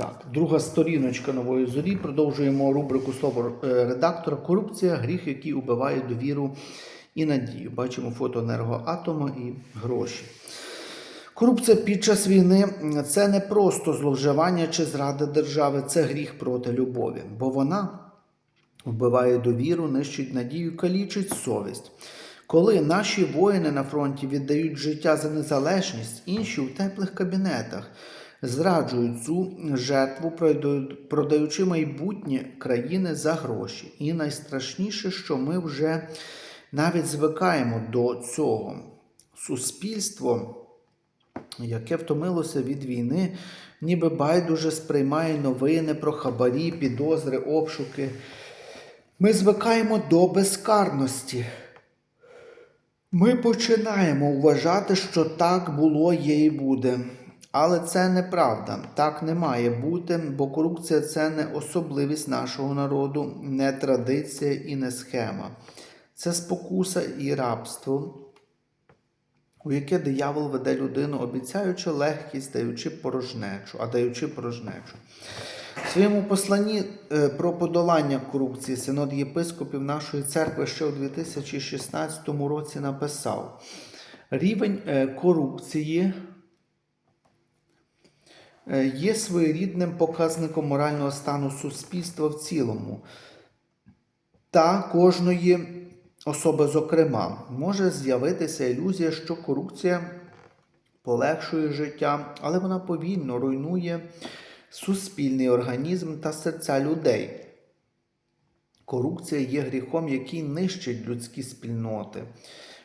Так, друга сторіночка нової зорі. Продовжуємо рубрику слово е, редактора. Корупція, гріх, який убиває довіру і надію. Бачимо фото енергоатому і гроші. Корупція під час війни це не просто зловживання чи зрада держави, це гріх проти любові, бо вона вбиває довіру, нищить надію, калічить совість. Коли наші воїни на фронті віддають життя за незалежність, інші у теплих кабінетах зраджують цю жертву, продаючи майбутнє країни за гроші. І найстрашніше, що ми вже навіть звикаємо до цього. Суспільство, яке втомилося від війни, ніби байдуже сприймає новини про хабарі, підозри, обшуки. Ми звикаємо до безкарності. Ми починаємо вважати, що так було, є і буде. Але це неправда. Так не має бути, бо корупція це не особливість нашого народу, не традиція і не схема. Це спокуса і рабство, у яке диявол веде людину, обіцяючи легкість, даючи порожнечу, а даючи порожнечу. В своєму посланні е, про подолання корупції синод єпископів нашої церкви ще у 2016 році написав: рівень е, корупції є своєрідним показником морального стану суспільства в цілому та кожної особи, зокрема, може з'явитися ілюзія, що корупція полегшує життя, але вона повільно руйнує суспільний організм та серця людей. Корупція є гріхом, який нищить людські спільноти.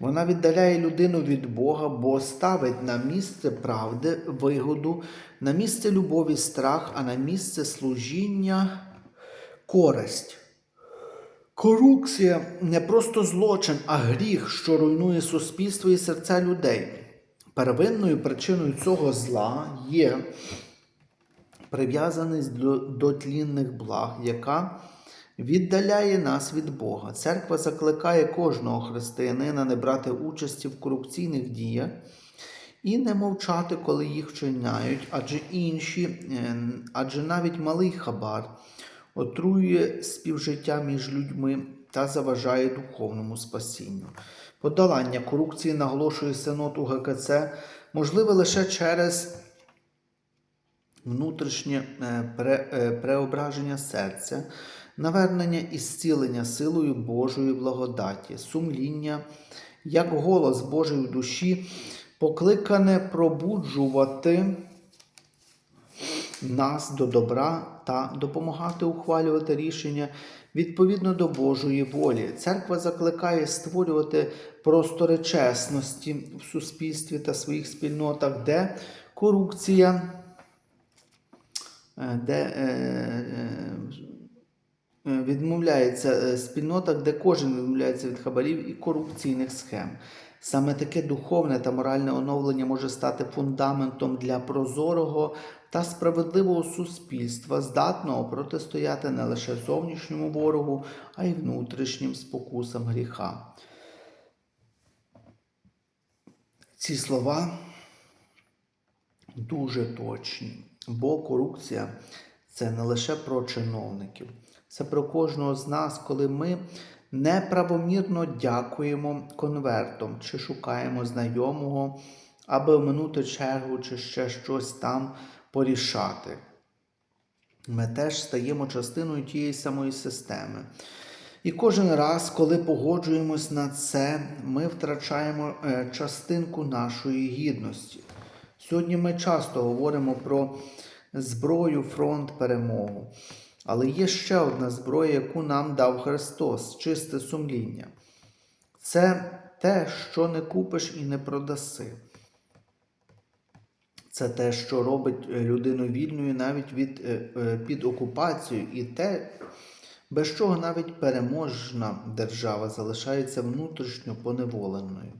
Вона віддаляє людину від Бога, бо ставить на місце правди вигоду, на місце любові страх, а на місце служіння користь. Корупція не просто злочин, а гріх, що руйнує суспільство і серця людей. Первинною причиною цього зла є прив'язаність до, тлінних благ, яка віддаляє нас від Бога. Церква закликає кожного християнина не брати участі в корупційних діях і не мовчати, коли їх вчиняють, адже інші, е, адже навіть малий хабар отруює співжиття між людьми та заважає духовному спасінню. Подолання корупції наголошує синод у ГКЦ можливе лише через внутрішнє е, е, преображення серця, навернення і зцілення силою Божої благодаті, сумління, як голос Божий в душі, покликане пробуджувати нас до добра та допомагати ухвалювати рішення відповідно до Божої волі. Церква закликає створювати простори чесності в суспільстві та своїх спільнотах, де корупція, е, де е, е, відмовляється е, спільнотах, де кожен відмовляється від хабарів і корупційних схем. Саме таке духовне та моральне оновлення може стати фундаментом для прозорого та справедливого суспільства, здатного протистояти не лише зовнішньому ворогу, а й внутрішнім спокусам гріха. Ці слова дуже точні, бо корупція це не лише про чиновників, це про кожного з нас, коли ми неправомірно дякуємо конвертом чи шукаємо знайомого, аби оминути чергу чи ще щось там порішати. Ми теж стаємо частиною тієї самої системи. І кожен раз, коли погоджуємось на це, ми втрачаємо е, частинку нашої гідності. Сьогодні ми часто говоримо про зброю, фронт, перемогу. Але є ще одна зброя, яку нам дав Христос чисте сумління. Це те, що не купиш і не продаси. Це те, що робить е, людину вільною навіть від, е, е, під окупацією, і те, без чого навіть переможна держава залишається внутрішньо поневоленою.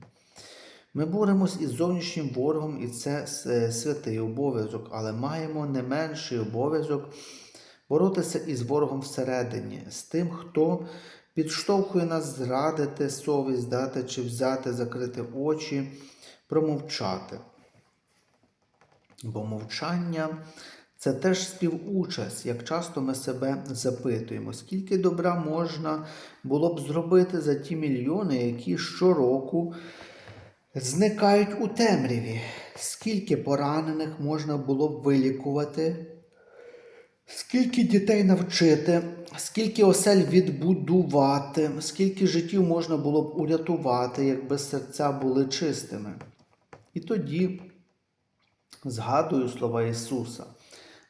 Ми боремось із зовнішнім ворогом, і це святий обов'язок, але маємо не менший обов'язок боротися із ворогом всередині, з тим, хто підштовхує нас зрадити совість, дати чи взяти, закрити очі, промовчати. Бо мовчання Це теж співучасть, як часто ми себе запитуємо, скільки добра можна було б зробити за ті мільйони, які щороку зникають у темряві, скільки поранених можна було б вилікувати, скільки дітей навчити, скільки осель відбудувати, скільки життів можна було б урятувати, якби серця були чистими. І тоді згадую слова Ісуса.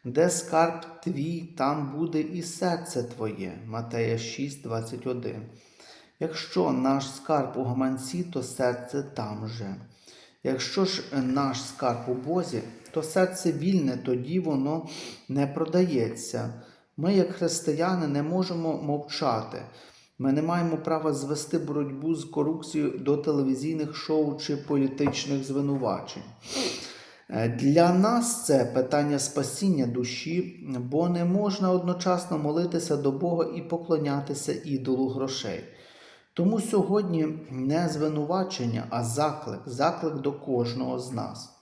Де скарб твій, там буде і серце твоє. Матея 6, 21. Якщо наш скарб у гаманці, то серце там же. Якщо ж наш скарб у Бозі, то серце вільне, тоді воно не продається. Ми, як християни, не можемо мовчати. Ми не маємо права звести боротьбу з корупцією до телевізійних шоу чи політичних звинувачень. Е, Для нас це питання спасіння душі, бо не можна одночасно молитися до Бога і поклонятися ідолу грошей. Тому сьогодні не звинувачення, а заклик, заклик до кожного з нас.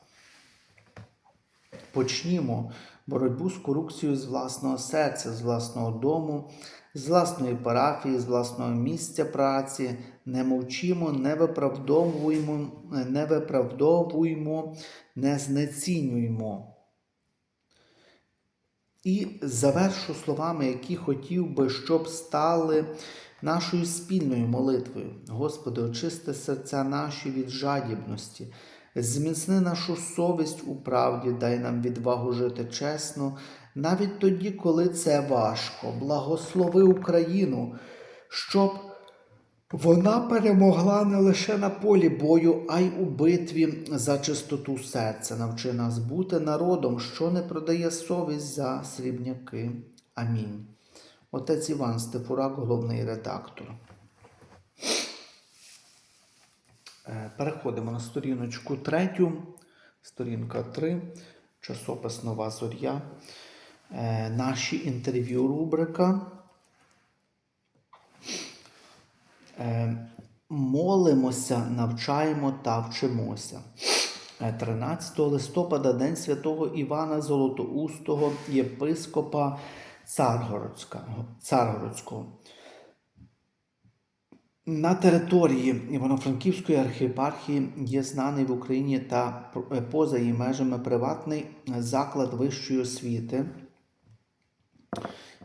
Почнімо боротьбу з корупцією з власного серця, з власного дому, з власної парафії, з власного місця праці. Не мовчимо, не виправдовуємо, не виправдовуємо, не знецінюємо. І завершу словами, які хотів би, щоб стали нашою спільною молитвою. Господи, очисти серця наші від жадібності, зміцни нашу совість у правді, дай нам відвагу жити чесно, навіть тоді, коли це важко. Благослови Україну, щоб вона перемогла не лише на полі бою, а й у битві за чистоту серця. Навчи нас бути народом, що не продає совість за срібняки. Амінь. Отець Іван Стефурак, головний редактор. Е, Переходимо на сторіночку третю, сторінка 3, часопис Нова Зоря. Е, Наші інтерв'ю рубрика. Е, Молимося, навчаємо та вчимося. Е, 13 листопада День святого Івана Золотоустого, єпископа Царгородського. На території Івано-Франківської архієпархії є знаний в Україні та поза її межами приватний заклад вищої освіти.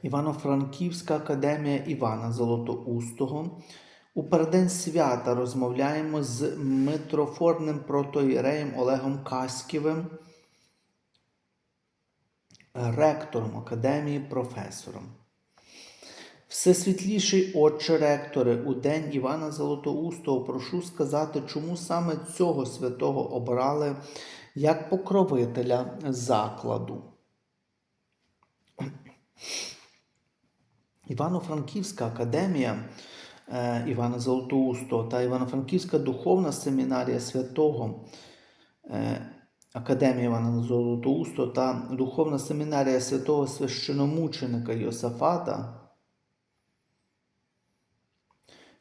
Івано-Франківська академія Івана Золотоустого. У переддень свята розмовляємо з митрофорним протоїреєм Олегом Каськівим, ректором академії, професором. Всесвітліший отче ректори, у день Івана Золотоустого прошу сказати, чому саме цього святого обрали як покровителя закладу. Івано-Франківська академія е, Івана Золотоустого та Івано-Франківська духовна семінарія святого е, Академія Івана Золотоустого та Духовна семінарія святого священомученика Йосафата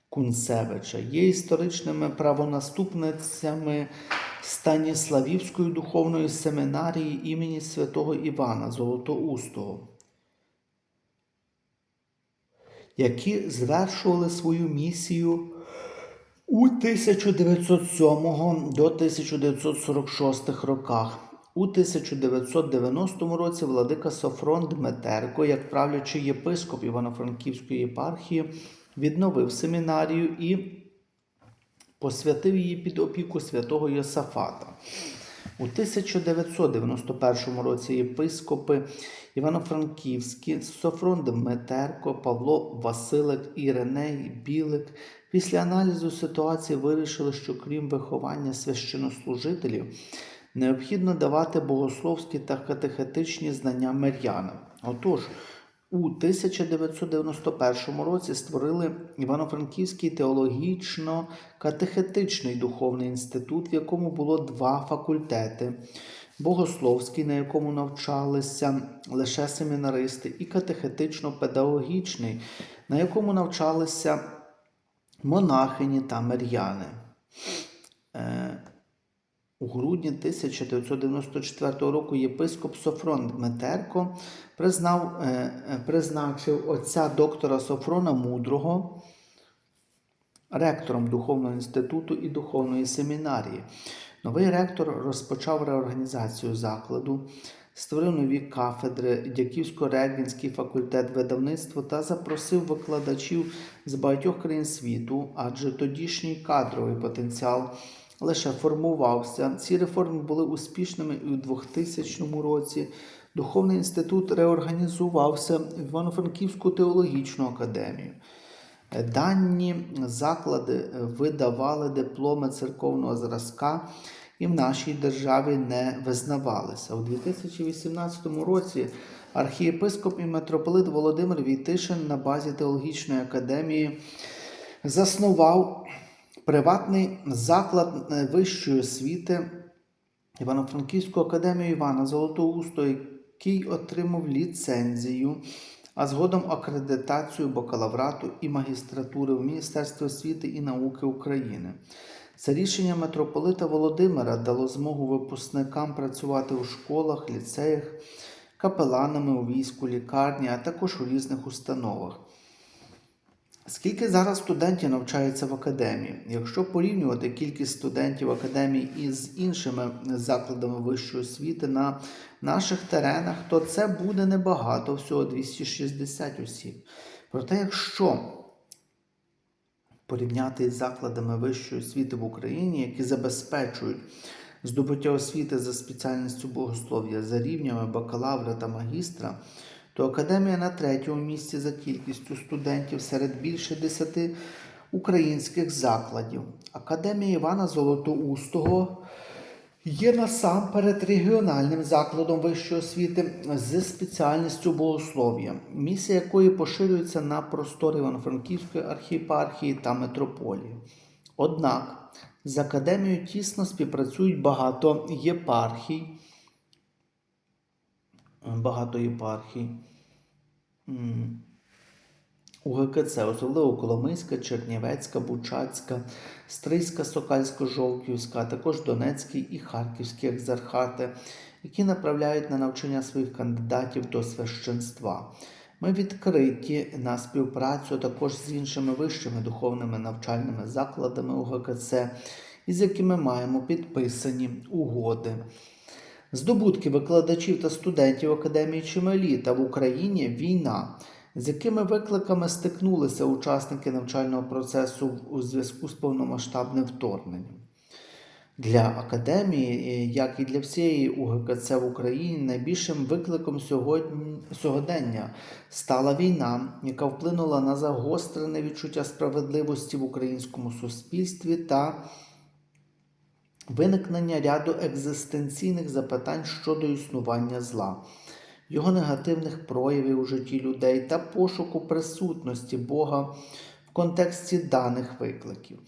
Кунцевича є історичними правонаступницями Станіславівської духовної семінарії імені святого Івана Золотоустого які звершували свою місію у 1907 до 1946 роках. У 1990 році владика Софрон Дмитерко, як правлячий єпископ Івано-Франківської єпархії, відновив семінарію і посвятив її під опіку святого Йосафата. У 1991 році єпископи Івано-Франківські, Софрон Дмитерко, Павло Василик і Реней Білик після аналізу ситуації вирішили, що крім виховання священнослужителів, необхідно давати богословські та катехетичні знання мирянам. Отож, у 1991 році створили Івано-Франківський теологічно-катехетичний духовний інститут, в якому було два факультети: богословський, на якому навчалися лише семінаристи, і катехетично-педагогічний, на якому навчалися монахині та мир'яни. У грудні 1994 року єпископ Софрон Дмитерко признав, е, е, призначив отця доктора Софрона Мудрого ректором Духовного інституту і Духовної семінарії. Новий ректор розпочав реорганізацію закладу, створив нові кафедри, Дяківсько-регінський факультет видавництва та запросив викладачів з багатьох країн світу, адже тодішній кадровий потенціал лише формувався. Ці реформи були успішними і у 2000 році. Духовний інститут реорганізувався в Івано-Франківську теологічну академію. Дані заклади видавали дипломи церковного зразка і в нашій державі не визнавалися. У 2018 році архієпископ і митрополит Володимир Війтишин на базі теологічної академії заснував приватний заклад вищої освіти Івано-Франківську академію Івана Золотоустого, який отримав ліцензію, а згодом акредитацію бакалаврату і магістратури в Міністерстві освіти і науки України. Це рішення митрополита Володимира дало змогу випускникам працювати у школах, ліцеях, капеланами у війську, лікарні, а також у різних установах. Скільки зараз студентів навчається в академії? Якщо порівнювати кількість студентів академії із іншими закладами вищої освіти на наших теренах, то це буде небагато, всього 260 осіб. Проте, якщо порівняти із закладами вищої освіти в Україні, які забезпечують здобуття освіти за спеціальністю богослов'я за рівнями бакалавра та магістра, то академія на третьому місці за кількістю студентів серед більше десяти українських закладів. Академія Івана Золотоустого є насамперед регіональним закладом вищої освіти з спеціальністю богослов'я, місія якої поширюється на простори Івано-Франківської архієпархії та митрополії. Однак з академією тісно співпрацюють багато єпархій, багато єпархій. УГКЦ, особливо Коломийська, Чернівецька, Бучацька, Стрийська, Сокальська, Жовківська, а також Донецький і Харківський екзархати, які направляють на навчання своїх кандидатів до священства. Ми відкриті на співпрацю також з іншими вищими духовними навчальними закладами УГКЦ, із якими маємо підписані угоди. Здобутки викладачів та студентів академії чималі та в Україні війна, з якими викликами стикнулися учасники навчального процесу у зв'язку з повномасштабним вторгненням. Для академії, як і для всієї УГКЦ в Україні, найбільшим викликом сьогодні, сьогодення стала війна, яка вплинула на загострене відчуття справедливості в українському суспільстві та виникнення ряду екзистенційних запитань щодо існування зла, його негативних проявів у житті людей та пошуку присутності Бога в контексті даних викликів.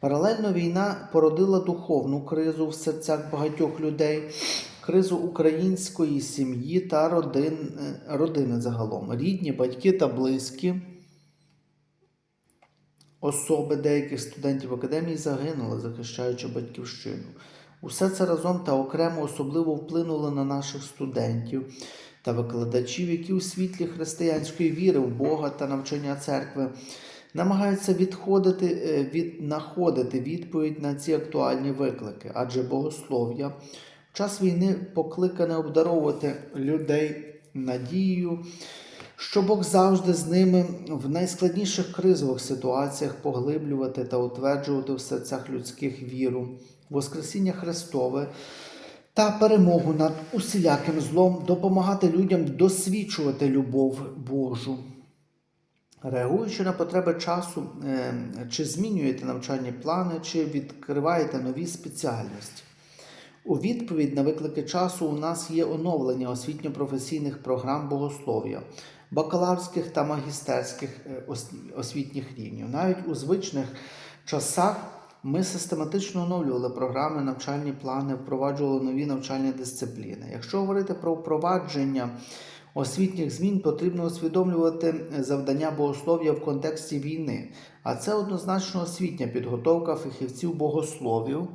Паралельно війна породила духовну кризу в серцях багатьох людей, кризу української сім'ї та родин, е, родини загалом, рідні, батьки та близькі. Особи деяких студентів академії загинули, захищаючи батьківщину. Усе це разом та окремо особливо вплинуло на наших студентів та викладачів, які у світлі християнської віри в Бога та навчання церкви намагаються відходити е, від знаходити відповідь на ці актуальні виклики, адже богослов'я в час війни покликане обдаровувати людей надією що Бог завжди з ними в найскладніших кризових ситуаціях поглиблювати та утверджувати в серцях людських віру, Воскресіння Христове та перемогу над усіляким злом, допомагати людям досвідчувати любов Божу. Реагуючи на потреби часу, е, чи змінюєте навчальні плани, чи відкриваєте нові спеціальності. У відповідь на виклики часу у нас є оновлення освітньо-професійних програм богослов'я, бакалаврських та магістерських е, освітніх рівнів. Навіть у звичних часах ми систематично оновлювали програми, навчальні плани, впроваджували нові навчальні дисципліни. Якщо говорити про впровадження освітніх змін, потрібно усвідомлювати завдання богослов'я в контексті війни, а це однозначно освітня підготовка фахівців богословів.